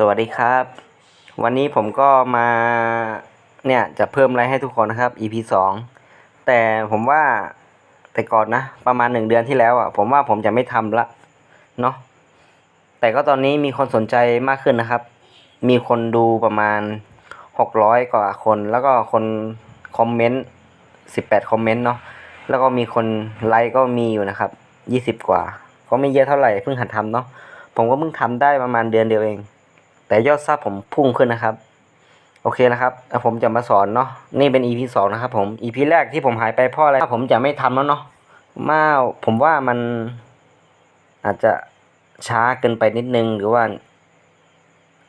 สวัสดีครับ วันนี้ผมก็มาเนี่ยจะเพิ่มอะไรให้ทุกคนนะครับ EP สองแต่ผมว่าแต่ก่อนนะ ประมาณหนึ่งเดือนที่แล้วอะ ผมว่าผมจะไม่ทำละเนาะแต่ก็ตอนนี้มีคนสนใจมากขึ้นนะครับ มีคนดูประมาณหกร้อยกว่าคน แล้วก็คนคอมเมนต์สิบแปดคอมเมนต์เนาะแล้วก็มีคนไลค์ก็มีอยู่นะครับยี่สิบกว่า ก็ไม่เยอะเท่าไหร่เพิ่งหัดทำเนาะผมก็เพิ่งทำได้ประมาณเดือนเดียวเอง แต่ยอดซับผมพุ่งขึ้นนะครับ โอเคนะครับแล้วผมจะมาสอนเนาะนี่เป็น EP สองนะครับผม EP แรกที่ผมหายไปเพราะอะไรผมจะไม่ทำแล้วเนาะมาผมว่ามันอาจจะช้าเกินไปนิดนึงหรือว่า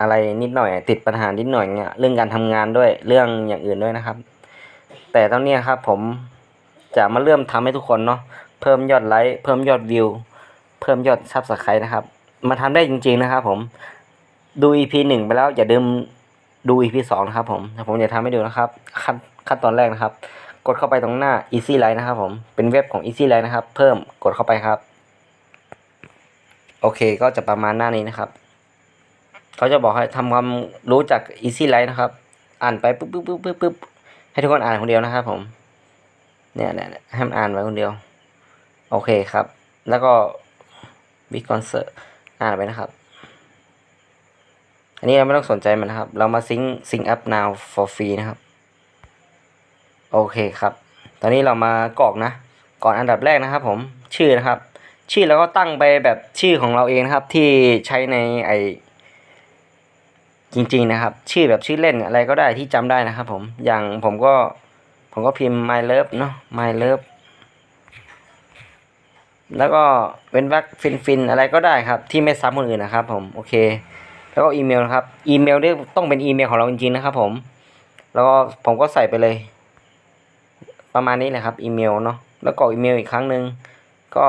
อะไรนิดหน่อย ติดปัญหานิดหน่อยเนี่ยเรื่องการทำงานด้วยเรื่องอย่างอื่นด้วยนะครับ แต่ตอนนี้ครับผมจะมาเริ่มทำให้ทุกคนเนาะเพิ่มยอดไลค์เพิ่มยอดวิว เพิ่มยอดซับสไครต์นะครับ มาทำได้จริง ๆนะครับ ผม ดู EP หนึ่งไปแล้วอย่าลืมดู EP สองนะครับผมแต่ผมจะทำให้ดูนะครับ ขั้นขั้นตอนแรกนะครับ กดเข้าไปตรงหน้า Easy Life นะครับผมเป็นเว็บของ Easy Life นะครับ เพิ่มกดเข้าไปครับ โอเคก็จะประมาณหน้านี้นะครับเขาจะบอกให้ทำความรู้จัก Easy Life นะครับ อ่านไปปุ๊บปุ๊บปุ๊บปุ๊บปุ๊บให้ทุกคนอ่านคนเดียวนะครับ ผม เนี่ยเนี่ยให้มันอ่านไว้คนเดียว โอเคครับ แล้วก็วิคอนเซอร์อ่านไปนะครับ อันนี้เราไม่ต้องสนใจมันนะครับ เรามาซิงซิงอัพ now for free นะครับ โอเคครับ ตอนนี้เรามากรอกนะ ก่อนอันดับแรกนะครับ ผมชื่อนะครับ ชื่อเราก็ตั้งไปแบบชื่อของเราเองนะครับ ที่ใช้ในไอจริง ๆ นะครับ ชื่อแบบชื่อเล่นอะไรก็ได้ที่จำได้นะครับ ผมอย่างผมก็ผมก็พิมพ์ my love เนาะ my love แล้วก็เว้นวรรคฟินฟินๆอะไรก็ได้ครับ ที่ไม่ซ้ำคนอื่นนะครับผม โอเค แล้วก็อีเมลนะครับ อีเมลนี่ต้องเป็นอีเมลของเราจริงๆนะครับ ผม แล้วก็ผมก็ใส่ไปเลย ประมาณนี้แหละครับ อีเมลเนาะ แล้วก็อีเมลอีกครั้งหนึ่งก็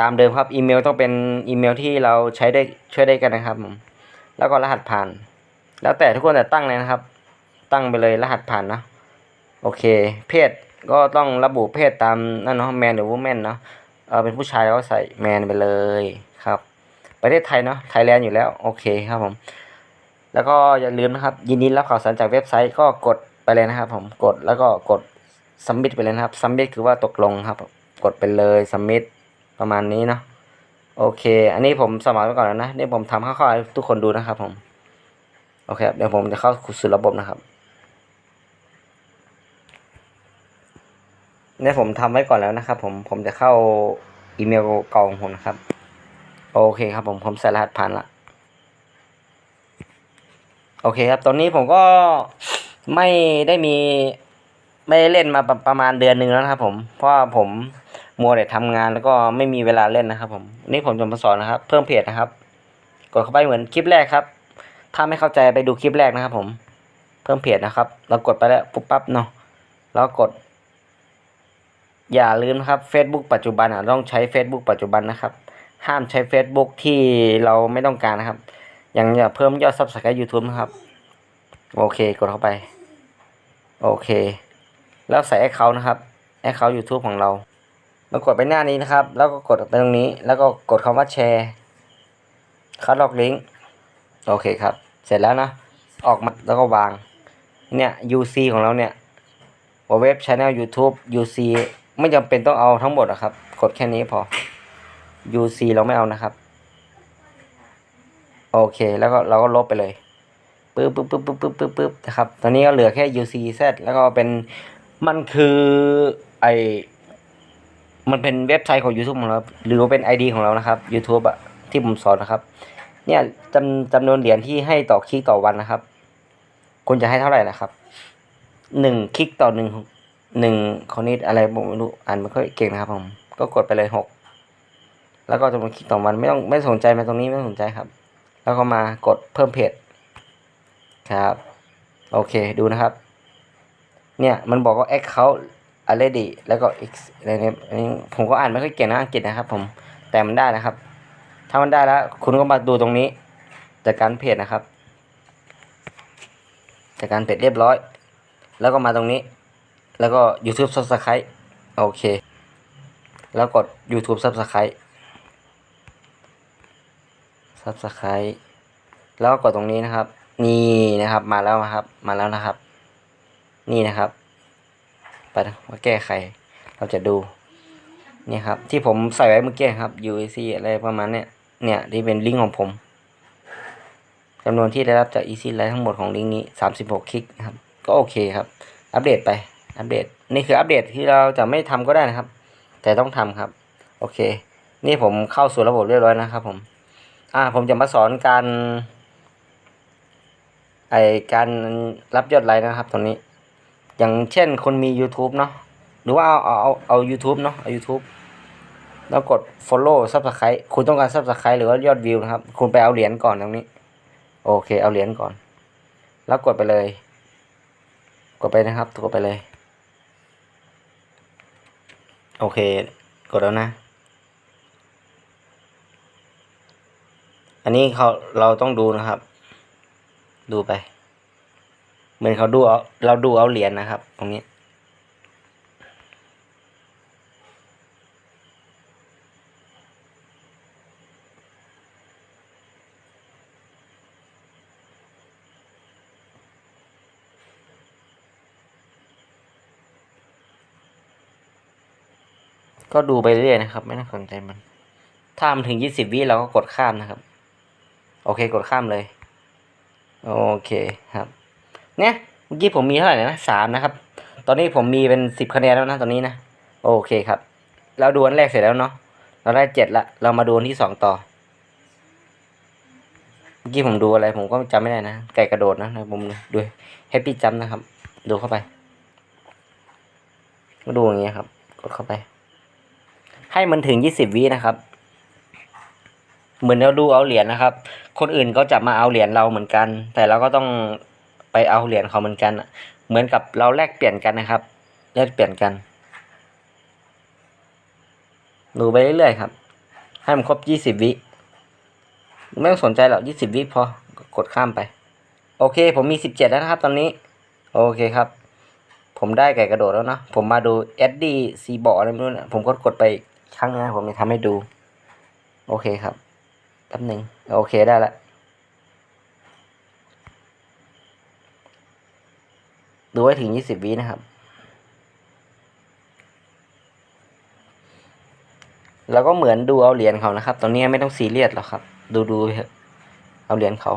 ตามเดิมครับ อีเมลต้องเป็นอีเมลที่เราใช้ได้ช่วยได้กันนะครับผมแล้วก็รหัสผ่าน แล้วแต่ทุกคนแต่ตั้งเลยนะครับ ตั้งไปเลยรหัสผ่านนะ โอเค เพศก็ต้องระบุเพศตามนั่นเนาะแมนหรือวูแมนเนาะเออเป็นผู้ชายก็ใส่แมนไปเลยครับ ประเทศไทยเนาะไทยแลนด์อยู่แล้วโอเคครับผม แล้วก็อย่าลืมนะครับ ยินดีรับข่าวสารจากเว็บไซต์ก็กดไปเลยนะครับ ผมกดแล้วก็กดซัมมิตไปเลยนะครับซัมมิตคือว่าตกลงครับ กดไปเลยซัมมิตประมาณนี้เนาะโอเค อันนี้ผมสมัครไว้ก่อนแล้วนะนี่ผมทำคร่าวๆให้ทุกคนดูนะครับ ผมโอเคครับเดี๋ยวผมจะเข้าสู่ระบบนะครับเนี่ยผมทำไว้ก่อนแล้วนะครับ ผมผมจะเข้าอีเมลเก่าของผมนะครับ โอเคครับผมผมใส่รหัสผ่านละโอเคครับตอนนี้ผมก็ไม่ได้มีไม่ได้เล่นมาประประมาณเดือนหนึ่งแล้วนะครับผม เพราะผมมัวแต่ทำงานแล้วก็ไม่มีเวลาเล่นนะครับผมนี่ผมจะมาสอนนะครับ เพิ่มเพจนะครับ กดเข้าไปเหมือนคลิปแรกครับ ถ้าไม่เข้าใจไปดูคลิปแรกนะครับผม เพิ่มเพจนะครับ เรากดไปแล้วปุ๊บปั๊บเนาะแล้วกด อย่าลืมนะครับ Facebook ปัจจุบันอะต้องใช้ Facebook ปัจจุบันนะครับ ห้ามใช้ Facebook ที่เราไม่ต้องการนะครับ อย่างอย่าเพิ่มยอด Subscribe YouTube นะครับ โอเค กดเข้าไป โอเค แล้วใส่ Account นะครับ Account YouTube ของเราแล้วกดไปหน้านี้นะครับ แล้วก็กดตรงนี้ แล้วก็กดคำว่าแชร์คัดลอกลิงก์โอเคครับ เสร็จแล้วนะ ออกมาแล้วก็วาง เนี่ย UC ของเราเนี่ยเว็บช anel YouTube UC ไม่จำเป็นต้องเอาทั้งหมดอะครับ กดแค่นี้พอ UC เราไม่เอานะครับ โอเค แล้วก็เราก็ลบไปเลยปึ๊บปึ๊บปึ๊บปึ๊บปึ๊บปึ๊บปึ๊บนะครับ ตอนนี้ก็เหลือแค่ UC Z แล้วก็เป็นมันคือไอมันเป็นเว็บไซต์ของ YouTube ของเราหรือว่าเป็น ID ของเรานะครับ YouTube อะที่ผมสอนนะครับ เนี่ยจำจำนวนเหรียญที่ให้ต่อคลิกต่อวันนะครับคุณจะให้เท่าไหร่นะครับหนึ่งคลิกต่อหนึ่งหนึ่งคอนิดอะไรผมไม่รู้อ่านไม่ค่อยเก่งนะครับผม ก็กดไปเลยหก แล้วก็จำนวนคลิกต่อวันไม่ต้องไม่สนใจมาตรงนี้ไม่ต้องสนใจครับ แล้วก็มากดเพิ่มเพจครับ โอเคดูนะครับ เนี่ยมันบอกว่า account already แล้วก็ x อะไรเนี่ยอันนี้ผมก็อ่านไม่ค่อยเก่งนะอังกฤษนะครับ ผมแต่มันได้นะครับ ถ้ามันได้แล้วคุณก็มาดูตรงนี้จากการเพจนะครับจากการเพจเรียบร้อย แล้วก็มาตรงนี้ แล้วก็ YouTube Subscribe โอเค แล้วกด YouTube Subscribe Subscribe แล้วก็กดตรงนี้นะครับ นี่นะครับมาแล้วนะครับ มาแล้วนะครับ นี่นะครับไปมาแก้ไข เราจะดูนี่ครับ ที่ผมใส่ไว้เมื่อกี้ครับ UAC อะไรประมาณเนี้ยเนี่ยที่เป็นลิงก์ของผมจำนวนที่ได้รับจาก Easy Light ทั้งหมดของลิงก์นี้ 36 คลิกนะครับ ก็โอเคครับ อัปเดตไป อัปเดต นี่คืออัปเดตที่เราจะไม่ทำก็ได้นะครับ แต่ต้องทำครับ โอเค นี่ผมเข้าสู่ระบบเรียบร้อยนะครับผม อ่าผมจะมาสอนการไอการรับยอดไลค์นะครับตรงนี้ อย่างเช่นคนมี YouTube เนาะหรือว่าเอาเอาเอาเอา u t u b e เนาะเอา YouTube แล้วกด follow subscribe คุณต้องการ subscribe หรือว่ายอดวิวนะครับ คุณไปเอาเหรียญก่อนตรงนี้ โอเค เอาเหรียญก่อน แล้วกดไปเลย กดไปนะครับกดไปเลย โอเค กดแล้วนะ นนี้เขาเราต้องดูนะครับ ดูไป เหมือนเขาดูเอาเราดูเอาเหรียญนะครับ ตรงนี้ก็ดูไปเรื่อยนะครับ ไม่ต้องสนใจมัน ถ้ามันถึงยี่สิบวิเราก็กดข้ามนะครับ โอเคกดข้ามเลย โอเคครับ เนี่ยเมื่อกี้ผมมีเท่าไหร่นะสามนะครับ ตอนนี้ผมมีเป็นสิบคะแนนแล้วนะตอนนี้นะ โอเคครับ เราดูอันแรกเสร็จแล้วเนาะ เราได้เจ็ดละ เรามาดูอันที่สองต่อ เมื่อกี้ผมดูอะไรผมก็จำไม่ได้นะ ไก่กระโดดนะนมุมนี้ดูแฮปปี้จัมนะครับ ดูเข้าไป ก็ดูอย่างเงี้ยครับ กดเข้าไป ให้มันถึงยี่สิบวินะครับ เหมือนเราดูเอาเหรียญนะครับ คนอื่นก็จะมาเอาเหรียญเราเหมือนกัน แต่เราก็ต้องไปเอาเหรียญเขาเหมือนกัน เหมือนกับเราแลกเปลี่ยนกันนะครับแลกเปลี่ยนกัน ดูไปเรื่อยๆครับ ให้มันครบยี่สิบวิ ไม่ต้องสนใจหรอกยี่สิบวิพอกดข้ามไป โอเค ผมมีสิบเจ็ดแล้วนะครับ ตอนนี้ โอเคครับ ผมได้ไก่กระโดดแล้วเนาะผมมาดูเอ็ดดี้ซีบออะไรไม่รู้นะผมก็กดไปอีกครั้งนะผมจะทำให้ดู โอเคครับ แป๊บหนึ่งโอเคได้ละดูไว้ถึงยี่สิบวินะครับ แล้วก็เหมือนดูเอาเหรียญเขานะครับตอนนี้ไม่ต้องซีเรียสหรอกครับ ดูดูเอาเหรียญเขา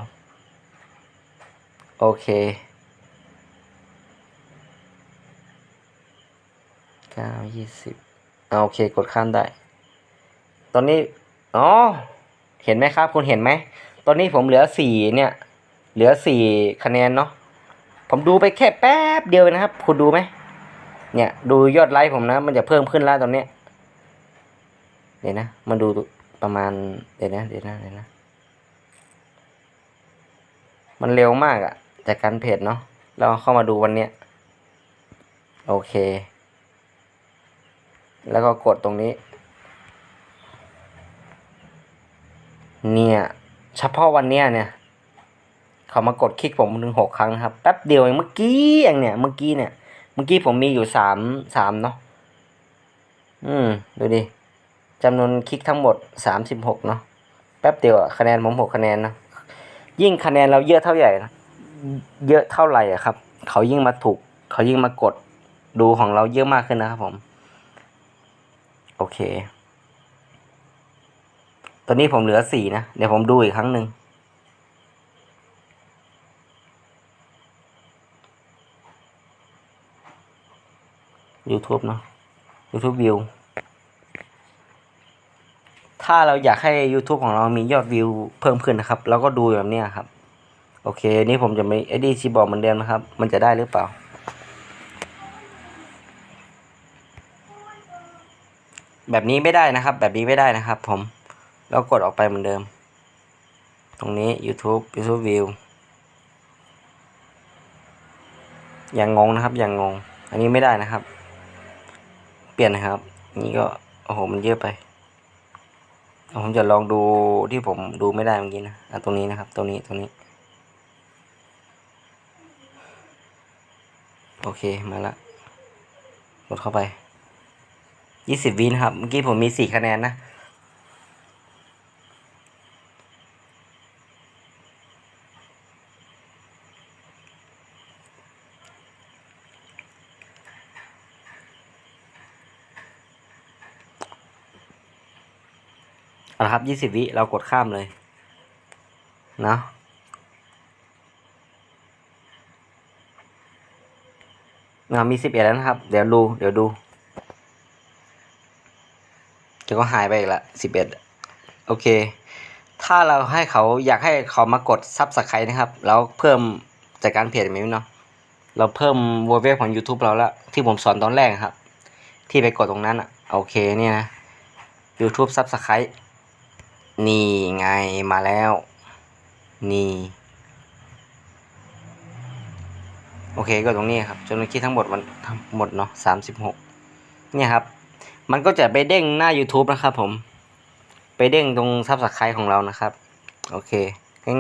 โอเคเก้ายี่สิบโอเค กดข้ามได้ ตอนนี้ อ๋อ เห็นไหมครับ คุณเห็นไหม ตอนนี้ผมเหลือสี่เนี่ย เหลือสี่คะแนนเนาะ ผมดูไปแค่แป๊บเดียวนะครับ คุณดูไหม เนี่ย ดูยอดไลค์ผมนะ มันจะเพิ่มขึ้นแล้วตอนเนี้ยเดี๋ยวนะมาดูประมาณ เดี๋ยวนะ เดี๋ยวนะ เดี๋ยวนะ มันเร็วมากอะจากการเพจเนาะ เราเข้ามาดูวันเนี้ย โอเค แล้วก็กดตรงนี้ เนี่ย เฉพาะวันเนี้ยเนี่ย เขามากดคลิกผมถึงหกครั้งครับ แป๊บเดียวเองเมื่อกี้เองเนี่ย เมื่อกี้เนี่ย เมื่อกี้ผมมีอยู่สามสามเนาะ อืม ดูดิจำนวนคลิกทั้งหมดสามสิบหกเนาะ แป๊บเดียวคะแนนผมหกคะแนนนะยิ่งคะแนนเราเยอะเท่าใหญ่นะเยอะเท่าไหร่อะครับ เขายิ่งมาถูก เขายิ่งมากดดูของเราเยอะมากขึ้นนะครับผม โอเค ตอนนี้ผมเหลือสี่นะ เดี๋ยวผมดูอีกครั้งหนึ่ง YouTube เนาะ YouTube View ถ้าเราอยากให้ YouTube ของเรามียอดวิวเพิ่มขึ้นนะครับ เราก็ดูแบบนี้ครับ โอเค นี่ผมจะไม่เอ็ดดี้ชีบอกเหมือนเดิมนะครับ มันจะได้หรือเปล่า แบบนี้ไม่ได้นะครับ แบบนี้ไม่ได้นะครับผม แล้วกดออกไปเหมือนเดิม ตรงนี้ YouTube YouTube View อย่างงงนะครับอย่างงง อันนี้ไม่ได้นะครับ เปลี่ยนนะครับ นี่ก็โอ้โหมันเยอะไปผมจะลองดูที่ผมดูไม่ได้เมื่อกี้นะะตรงนี้นะครับ ตรงนี้ตรงนี้ โอเคมาละกดเข้าไปยี่สิบวินะครับ เมื่อกี้ผมมีสี่คะแนนนะ เอาละครับ ยี่สิบวิเรากดข้ามเลยนะอ่ามีสิบเอ็ดแล้วนะครับ เดี๋ยวดู เดี๋ยวดูเดี๋ยวก็หายไปอีกละสิบเอ็ดโอเค ถ้าเราให้เขาอยากให้เขามากดซับสไครต์นะครับ แล้วเพิ่มจากการเพจแบบนี้เนาะเราเพิ่มวอลเวฟของ YouTube เราแล้วที่ผมสอนตอนแรกครับ ที่ไปกดตรงนั้นอะ โอเคเนี่ยนะ YouTube Subscribe นี่ไงมาแล้ว นี่ โอเคก็ตรงนี้ครับจำนวนคลิปทั้งหมดวันทั้งหมดเนาะสามสิบหกเนี่ยครับ มันก็จะไปเด้งหน้า YouTube นะครับผม ไปเด้งตรงซับสไครต์ของเรานะครับ โอเค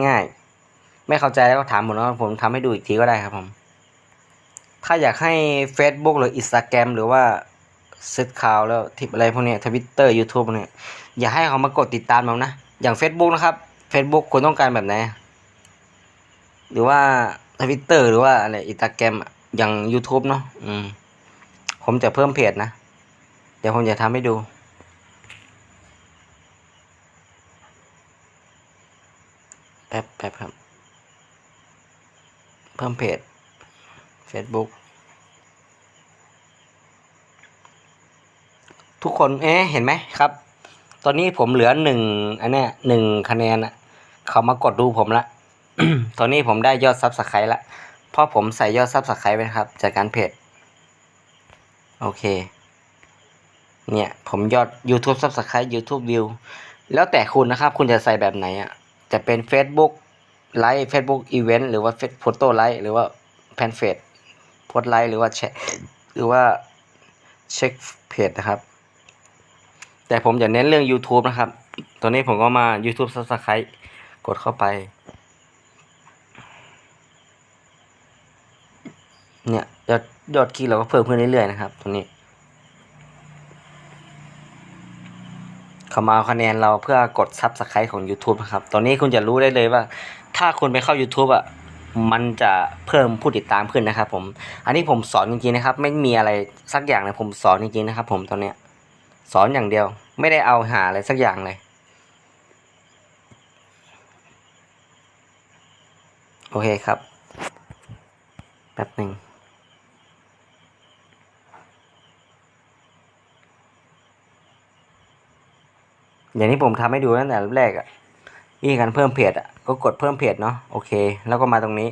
ง่ายๆ ไม่เข้าใจแล้วก็ถามผมนะผมทำให้ดูอีกทีก็ได้ครับผม ถ้าอยากให้ Facebook หรือ Instagram หรือว่าเซตข่าวแล้วทิปอะไรพวกนี้ทวิตเตอร์ยูทูบเนี่ย อย่าให้เขามากดติดตามเรานะ อย่าง Facebook นะครับ Facebook คุณต้องการแบบไหน หรือว่าทวิตเตอร์หรือว่าอะไรอินสตาแกรมอย่าง YouTube เนาะอืม ผมจะเพิ่มเพจนะ เดี๋ยวผมจะทำให้ดูแป๊บแป๊บครับ เพิ่มเพจ Facebook ทุกคน เอ๊ะเห็นไหมครับ ตอนนี้ผมเหลือหนึ่งอันเนี้ยหนึ่งคะแนนอะเขามากดดูผมละ ตอนนี้ผมได้ยอดซับสไครต์ละเพราะผมใส่ยอดซับสไครต์ไปครับ จากการเพจ โอเค เนี่ย ผมยอด YouTube Subscribe YouTube View แล้วแต่คุณนะครับ คุณจะใส่แบบไหนอะ จะเป็น Facebook ไลฟ์ Facebook Event หรือว่า Photo ไลฟ์หรือว่าแพนเฟซโพสไลฟ์หรือว่าแชหรือว่าเช็คเพจนะครับ แต่ผมจะเน้นเรื่อง YouTube นะครับตัวนี้ผมก็มา YouTube Subscribe กดเข้าไป เนี่ยยอดยอดคลิกเราก็เพิ่มขึ้นเรื่อยๆนะครับ ตรงนี้เขามาเอาคะแนนเราเพื่อกดซับสไครต์ของ YouTube นะครับ ตอนนี้คุณจะรู้ได้เลยว่า ถ้าคุณไปเข้า YouTube อะมันจะเพิ่มผู้ติดตามขึ้นนะครับผม อันนี้ผมสอนจริงๆนะครับ ไม่มีอะไรสักอย่างเลยผมสอนจริงๆนะครับผมตอนเนี้ย สอนอย่างเดียว ไม่ได้เอาหาอะไรสักอย่างเลยโอเคครับแป๊บหนึ่งอย่างที่ผมทำให้ดูตั้งแต่แรกอะวิธีการเพิ่มเพจอะก็กดเพิ่มเพจเนาะโอเค แล้วก็มาตรงนี้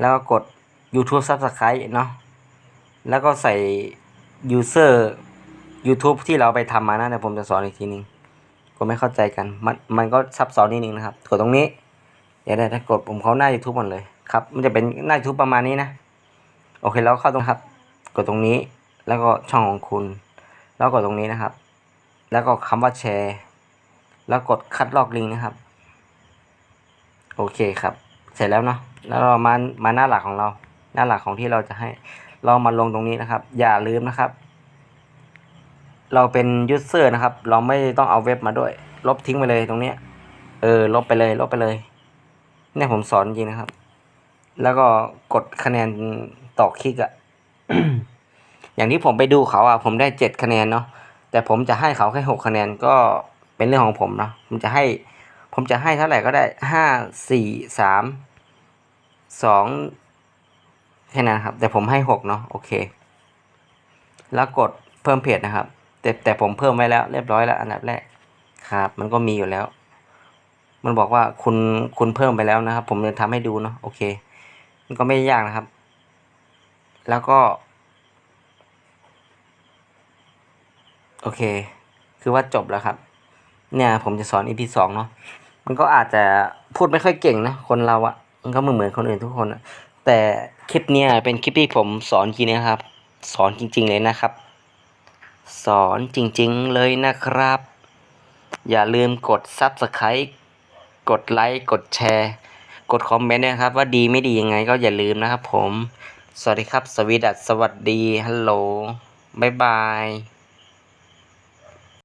แล้วก็กด YouTube Subscribe เนาะแล้วก็ใส่ user YouTube ที่เราไปทำมานะเดี๋ยวผมจะสอนอีกทีนึงก็ไม่เข้าใจกันมันมันก็ซับซ้อนนิดนึงนะครับกดตรงนี้เดี๋ยวได้ถ้ากดผมเขาหน้า YouTube หมดเลยครับมันจะเป็นหน้า YouTube ประมาณนี้นะ โอเคแล้วเข้าตรงครับ กดตรงนี้แล้วก็ช่องของคุณ แล้วกดตรงนี้นะครับ แล้วก็คำว่าแชร์ แล้วกดคัดลอกลิงก์นะครับโอเคครับ เสร็จแล้วเนาะแล้วเรามามาหน้าหลักของเรา หน้าหลักของที่เราจะให้เรามาลงตรงนี้นะครับ อย่าลืมนะครับ เราเป็นยูเซอร์นะครับ เราไม่ต้องเอาเว็บมาด้วย ลบทิ้งไปเลยตรงเนี้ยเออ ลบไปเลย ลบไปเลย เนี่ยผมสอนจริงนะครับ แล้วก็กดคะแนนต่อคลิกอะอย่างที่ผมไปดูเขาอะผมได้เจ็ดคะแนนเนาะ แต่ผมจะให้เขาแค่หกคะแนนก็เป็นเรื่องของผมเนาะ ผมจะให้ ผมจะให้เท่าไหร่ก็ได้ห้าสี่สามสองแค่นั้นครับ แต่ผมให้หกเนาะ โอเค แล้วกดเพิ่มเพจนะครับ แต่แต่ผมเพิ่มไว้แล้ว เรียบร้อยแล้ว อันดับแรกครับ มันก็มีอยู่แล้ว มันบอกว่าคุณคุณเพิ่มไปแล้วนะครับ ผมจะทำให้ดูเนาะโอเค มันก็ไม่ยากนะครับ แล้วก็ โอเค คือว่าจบแล้วครับ เนี่ย ผมจะสอน EP สองเนาะมันก็อาจจะพูดไม่ค่อยเก่งนะคนเราอะมันก็เหมือนเหมือนคนอื่นทุกคนอะแต่คลิปเนี้ยเป็นคลิปที่ผมสอนจริงนะครับ สอนจริง ๆ เลยนะครับ สอนจริงๆเลยนะครับ อย่าลืมกด Subscribe กดไลค์ กดแชร์ กดคอมเมนต์นะครับ ว่าดีไม่ดียังไงก็อย่าลืมนะครับผม สวัสดีครับ สวีดัสสวัสดี ฮัลโหล บ๊ายบาย